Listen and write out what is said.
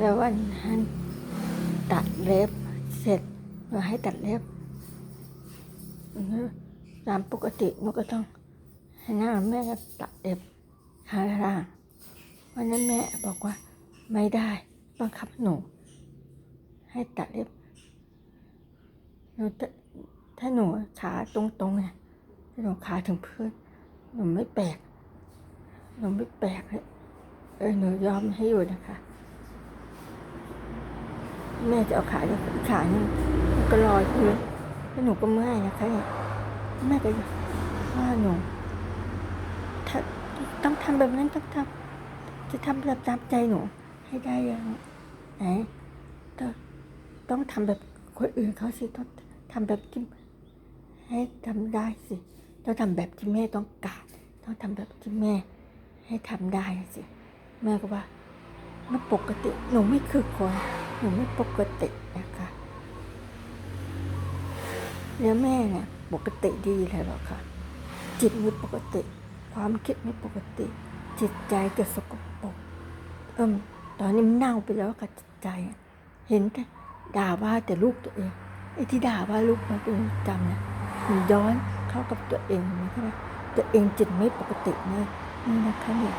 แล้ววันนั้นตัดเล็บเสร็จหนูให้ตัดเล็บตามปกติหนูก็ต้องให้หน้าแม่ก็ตัดเล็บข้างล่างวันนั้นแม่บอกว่าไม่ได้บังคับหนู ให้ตัดเล็บหนูถ้าหนูขาตรงๆเนี่ยถ้าหนูขาถึงพื้นหนูไม่แปลกหนูไม่แปลกเลยเออหนูยอมให้อยู่นะคะ แม่จะเอาขาเนี่ยอีกขาหนึงมันก็ลอยพื้นแล้วหนูก็เมื่อยนะคะแม่ก็ว่าหนูถ้าต้องทำแบบนั้นต้องทำจะทำแบบตามใจหนู ให้ได้ยังไหนต้องต้องทำแบบคนอื่นเขาสิต้องทำแบบที่ให้ทำได้สิต้องทำแบบที่แม่ต้องการต้องทำแบบที่แม่ ให้ทำได้สิแม่ก็ว่าไม่ปกติหนูไม่คือคน หนูไม่ปกตินะคะแล้วแม่เนี่ยปกติดีเลยหรอคะจิตไม่ปกติ ความคิดไม่ปกติ จิตใจก็สกปรกเอิมตอนนี้มันเน่าไปแล้วกับจิตใจ เห็นแต่ด่าว่าแต่ลูกตัวเองไอ้ที่ด่าว่าลูกมาเป็นจำเนี่ยมันย้อนเข้ากับตัวเองนะคะตัวเองจิตไม่ปกติเนะนี่นะคะเนี่ย